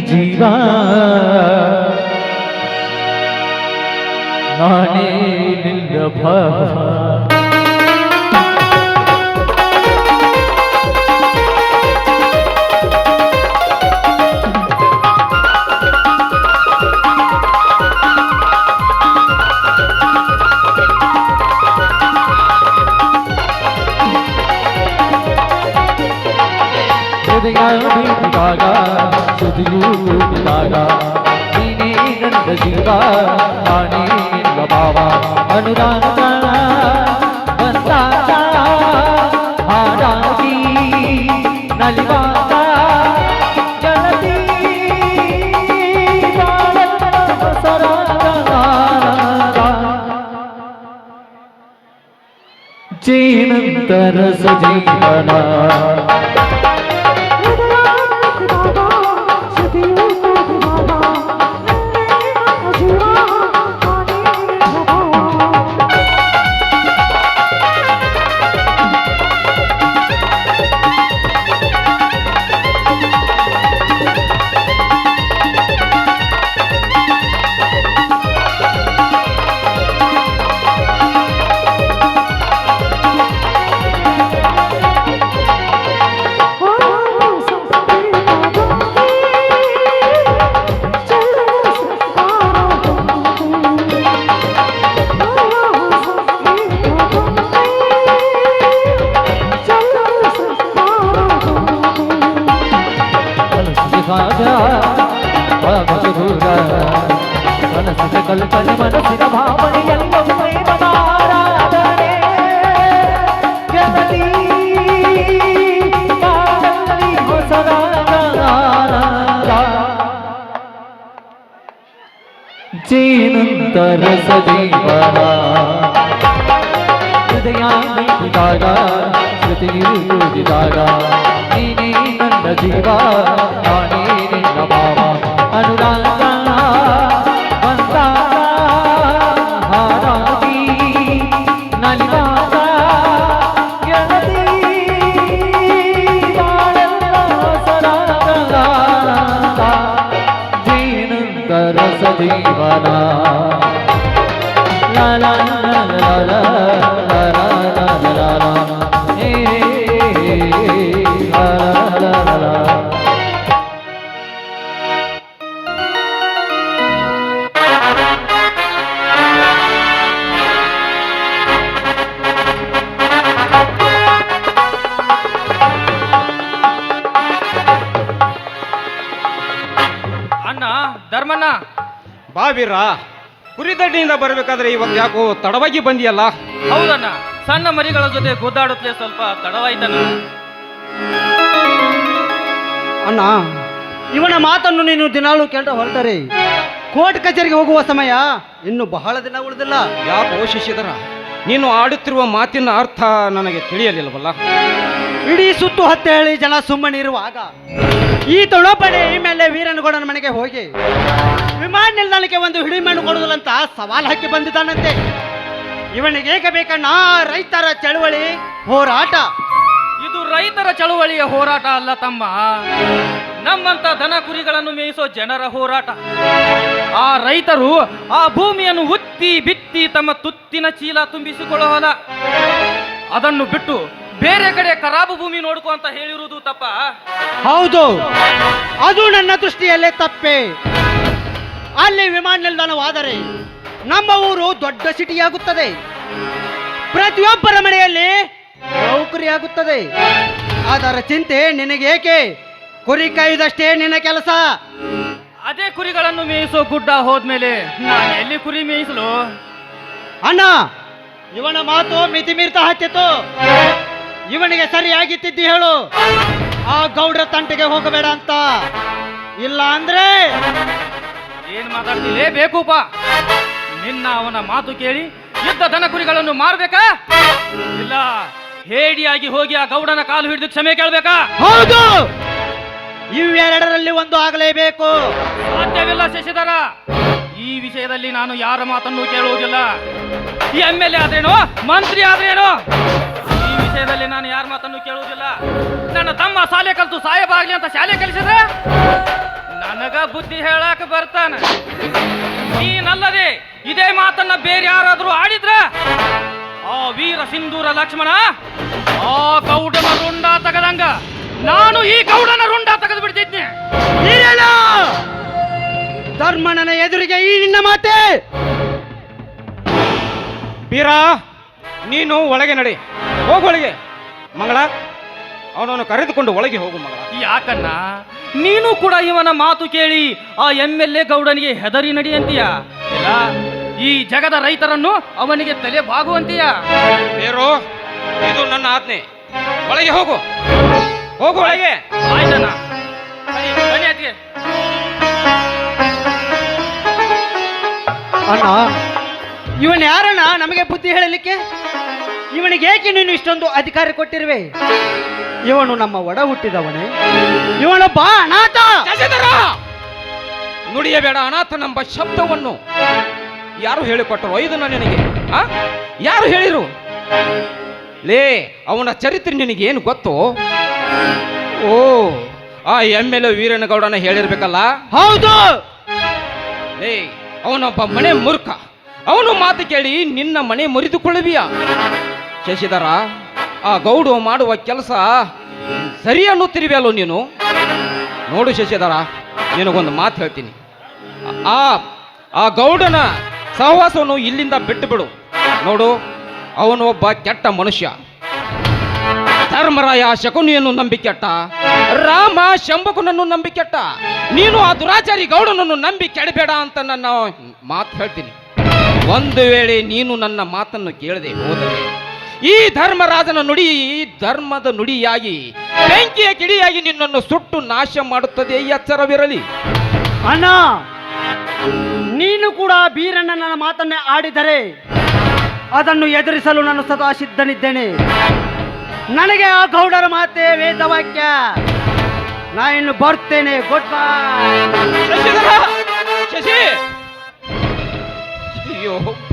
જીવા. નાની ભવા गा सुधीगा तिने नंद शिंगा आणि बाबा अनुदान बनता आराती नलिबा जीनंतर सजीवना కల్పన మనసిన భావని ఎల్లం ప్రేమమారాధనే గదలి కాదలి హొసరారా జీనంత రసదీవరా. హృదయాన్ని శృతి జీవా నాని ಧರ್ಮಣ್ಣ. ಬಾವೀರ ಕುರಿದಡ್ಡಿಯಿಂದ ಬರಬೇಕಾದ್ರೆ ಇವತ್ತು ಯಾಕೋ ತಡವಾಗಿ ಬಂದಿಯಲ್ಲ? ಹೌದಣ್ಣ. ಸಣ್ಣ ಮರಿಗಳ ಜೊತೆ ಗುದ್ದಾಡುತ್ತೆ ಸ್ವಲ್ಪ ತಡವಾಯ್ತಣ್ಣ. ಅಣ್ಣ ಇವನ ಮಾತನ್ನು ನೀನು ದಿನಾಲು ಕೇಳ್ತಾ ಹೊರಟರೆ. ಕೋರ್ಟ್ ಕಚೇರಿಗೆ ಹೋಗುವ ಸಮಯ ಇನ್ನು ಬಹಳ ದಿನ ಉಳಿದಿಲ್ಲ. ಯಾಕೋ ಶಿಷ್ಯಧರ? ನೀನು ಆಡುತ್ತಿರುವ ಮಾತಿನ ಅರ್ಥ ನನಗೆ ತಿಳಿಯಲಿಲ್ಲವಲ್ಲ? ಇಡೀ ಸುತ್ತು ಹತ್ತೆ ಹೇಳಿ ಜನ ಸುಮ್ಮನಿರುವಾಗ ಈ ತೊಳಪಡೆ ಮೇಲೆ ವೀರನಗೌಡನ ಮನೆಗೆ ಹೋಗಿ ವಿಮಾನ ನಿಲ್ದಾಣಕ್ಕೆ ಒಂದು ಹಿಡಿ ಮಣ್ಣು ಅಂತ ಸವಾಲ್ ಹಾಕಿ ಬಂದಿದ್ದಾನಂತೆ. ಇವನಿಗೆ ಏಕೆ ಬೇಕಣ್ಣ ರೈತರ ಚಳುವಳಿ ಹೋರಾಟ. ಇದು ರೈತರ ಚಳುವಳಿಯ ಹೋರಾಟ ಅಲ್ಲ ತಮ್ಮ. ನಮ್ಮಂತ ದನ ಕುರಿಗಳನ್ನು ಮೇಯಿಸೋ ಜನರ ಹೋರಾಟ. ಆ ರೈತರು ಆ ಭೂಮಿಯನ್ನು ಉತ್ತಿ ಬಿತ್ತಿ ತಮ್ಮ ತುತ್ತಿನ ಚೀಲ ತುಂಬಿಸಿಕೊಳ್ಳೋಲ್ಲ ಅದನ್ನು ಬಿಟ್ಟು ಬೇರೆ ಕಡೆ ಖರಾಬು ಭೂಮಿ ನೋಡ್ಕೊ ಅಂತ ಹೇಳಿರುವುದು ತಪ್ಪ? ಹೌದು. ಅದು ನನ್ನ ದೃಷ್ಟಿಯಲ್ಲೇ ತಪ್ಪೆ. ಅಲ್ಲಿ ವಿಮಾನ ನಿಲ್ದಾಣವಾದರೆ ನಮ್ಮ ಊರು ದೊಡ್ಡ ಸಿಟಿಯಾಗುತ್ತದೆ. ಪ್ರತಿಯೊಬ್ಬರ ಮನೆಯಲ್ಲಿ ನೌಕರಿಯಾಗುತ್ತದೆ. ಅದರ ಚಿಂತೆ ನಿನಗೇಕೆ? ಕುರಿ ಕೈದಷ್ಟೇ ನಿನ್ನ ಕೆಲಸ. ಅದೇ ಕುರಿಗಳನ್ನು ಮೇಯಿಸೋ ಗುಡ್ಡ ಹೋದ್ಮೇಲೆ ನಾನು ಎಲ್ಲಿ ಕುರಿ ಮೇಯಿಸಲು? ಅಣ್ಣ ಇವನ ಮಾತು ಮಿತಿ ಮೀರ್ತಾ ಹತ್ತಿತ್ತು. ಇವನಿಗೆ ಸರಿಯಾಗಿ ತಿದ್ದಿ ಹೇಳು. ಆ ಗೌಡ್ರ ತಂಟೆಗೆ ಹೋಗಬೇಡ ಅಂತ. ಇಲ್ಲ ಅಂದ್ರೆ? ಏನ್ ಮಾತಾಡ್ತಿಲೇ ಬೇಕೂಪ. ನಿನ್ನ ಅವನ ಮಾತು ಕೇಳಿ ಯುದ್ಧ ದನ ಕುರಿಗಳನ್ನು ಮಾರ್ಬೇಕಾ? ಇಲ್ಲ ಹೇಡಿಯಾಗಿ ಹೋಗಿ ಆ ಗೌಡನ ಕಾಲು ಹಿಡಿದು ಕ್ಷಮೆ ಕೇಳ್ಬೇಕಾ? ಹೌದು! ಇವೆರಡರಲ್ಲಿ ಒಂದು ಆಗಲೇಬೇಕು. ಸಾಧ್ಯವಿಲ್ಲ ಶಶಿಧರ. ಈ ವಿಷಯದಲ್ಲಿ ನಾನು ಯಾರ ಮಾತನ್ನು ಕೇಳುವುದಿಲ್ಲ. ಎಂ ಎಲ್ ಎ ಆದ್ರೇನು, ಮಂತ್ರಿ ಆದ್ರೇನು? ಈ ವಿಷಯದಲ್ಲಿ ನಾನು ಯಾರ ಮಾತನ್ನು ಕೇಳುವುದಿಲ್ಲ. ನನ್ನ ತಮ್ಮ ಶಾಲೆ ಕಲಿತು ಸಾಹೇಬ ಆಗ್ಲಿ ಅಂತ ಶಾಲೆ ಕಲಿಸಿದ್ರೆ ನನಗ ಬುದ್ಧಿ ಹೇಳಾಕ ಬರ್ತಾನೆ. ನೀನಲ್ಲದೆ ಇದೇ ಮಾತನ್ನ ಬೇರೆ ಯಾರಾದ್ರೂ ಆಡಿದ್ರ? ಆ ವೀರ ಸಿಂಧೂರ ಲಕ್ಷ್ಮಣ, ಆ ಕೌಟನ ರುಂಡ ತಗದಂಗ ನಾನು ಈ ಗೌಡನ ರುಂಡ ತೆಗೆದು ಬಿಡ್ತಿದ್ನೆ. ಧರ್ಮಣನ ಧರ್ಮಣ್ಣನ ಎದುರಿಗೆ ಈ ನಿನ್ನ ಮಾತೆ? ಬೀರ ನೀನು ಒಳಗೆ ನಡಿ. ಹೋಗು ಒಳಗೆ. ಮಂಗಳ ಅವನನ್ನು ಕರೆದುಕೊಂಡು ಒಳಗೆ ಹೋಗು ಮಗಳ. ಯಾಕನ್ನ ನೀನು ಕೂಡ ಇವನ ಮಾತು ಕೇಳಿ ಆ ಎಂ ಎಲ್ ಎ ಗೌಡನಿಗೆ ಹೆದರಿ ನಡಿ ಅಂತೀಯ? ಇಲ್ಲ ಈ ಜಗದ ರೈತರನ್ನು ಅವನಿಗೆ ತಲೆ ಬಾಗುವಂತೀಯ ಬೇರೋ ಇದು ನನ್ನ ಆಜ್ಞೆ. ಒಳಗೆ ಹೋಗು. ಹೋಗು ಒಳಗೆ ಆಯ್ತಣ್ಣ. ಬನ್ನಿ, ಬನ್ನಿ ಅತ್ತಿಗೆ. ಅಣ್ಣ ಇವನ್ ಯಾರಣ್ಣ? ನಮಗೆ ಬುದ್ಧಿ ಹೇಳಲಿಕ್ಕೆ? ಇವನಿಗೆ ಏಕೆ ನೀನು ಇಷ್ಟೊಂದು ಅಧಿಕಾರ ಕೊಟ್ಟಿರುವೆ? ಇವನು ನಮ್ಮ ಒಡ ಹುಟ್ಟಿದವನೇ. ಬಾ ಅನಾಥ. ಶಶಿಧರ! ನುಡಿಯಬೇಡ ಅನಾಥನೆಂಬ ಶಬ್ದವನ್ನು ಯಾರು ಹೇಳಿಕೊಟ್ಟರು? ಇದನ್ನ ನಿನಗೆ. ಆ? ಯಾರು ಹೇಳಿರು? ಲೇ ಅವನ ಚರಿತ್ರೆ ನಿನಗೇನು ಗೊತ್ತು? ಓ ಆ ಎಂ ಎಲ್ ಎ ವೀರನಗೌಡನ ಹೇಳಿರ್ಬೇಕಲ್ಲ? ಹೌದು! ಏ ಅವನೊಬ್ಬ ಮನೆ ಮೂರ್ಖ. ಅವನು ಮಾತು ಕೇಳಿ ನಿನ್ನ ಮನೆ ಮುರಿದುಕೊಳ್ಳುವಿಯ? ಶಶಿಧರ ಆ ಗೌಡು ಮಾಡುವ ಕೆಲಸ ಸರಿ ಅನ್ನುತ್ತಿರುವೆಯಲ್ಲೋ ನೀನು? ನೋಡು ಶಶಿಧರ ನಿನಗೊಂದು ಮಾತು ಹೇಳ್ತೀನಿ. ಆ ಆ ಗೌಡನ ಸಹವಾಸವನ್ನು ಇಲ್ಲಿಂದ ಬಿಟ್ಟು ಬಿಡು. ನೋಡು ಅವನು ಒಬ್ಬ ಕೆಟ್ಟ ಮನುಷ್ಯ. ಧರ್ಮರಾಯ ಶಕುನಿಯನ್ನು ನಂಬಿಕೆಟ್ಟ ರಾಮ ಶಂಭಕನನ್ನು ನಂಬಿಕೆಟ್ಟ ನೀನು ಆ ದುರಾಚಾರಿ ಗೌಡನನ್ನು ನಂಬಿ ಕೆಡಬೇಡ ಅಂತ ನನ್ನ ಮಾತು ಹೇಳ್ತೀನಿ. ಒಂದು ವೇಳೆ ನೀನು ನನ್ನ ಮಾತನ್ನು ಕೇಳದೆ ಹೋದರೆ, ಈ ಧರ್ಮರಾಜನ ನುಡಿ ಧರ್ಮದ ನುಡಿಯಾಗಿ, ಬೆಂಕಿಯ ಕಿಡಿಯಾಗಿ ನಿನ್ನನ್ನು ಸುಟ್ಟು ನಾಶ ಮಾಡುತ್ತದೆ ಎಚ್ಚರವಿರಲಿ ಅಣ್ಣ, ನೀನು ಕೂಡ ಬೀರಣ್ಣನ ಮಾತನ್ನೇ ಆಡಿದರೆ ಅದನ್ನು ಎದುರಿಸಲು ನಾನು ಸದಾ ಸಿದ್ಧನಿದ್ದೇನೆ. ನನಗೆ ಆ ಗೌಡರ ಮಾತೆ ವೇದವಾಕ್ಯ. ನಾ ಇನ್ನು ಬರ್ತೇನೆ ಗುಡ್ ಶಶಿ! ಅಯ್ಯೋ.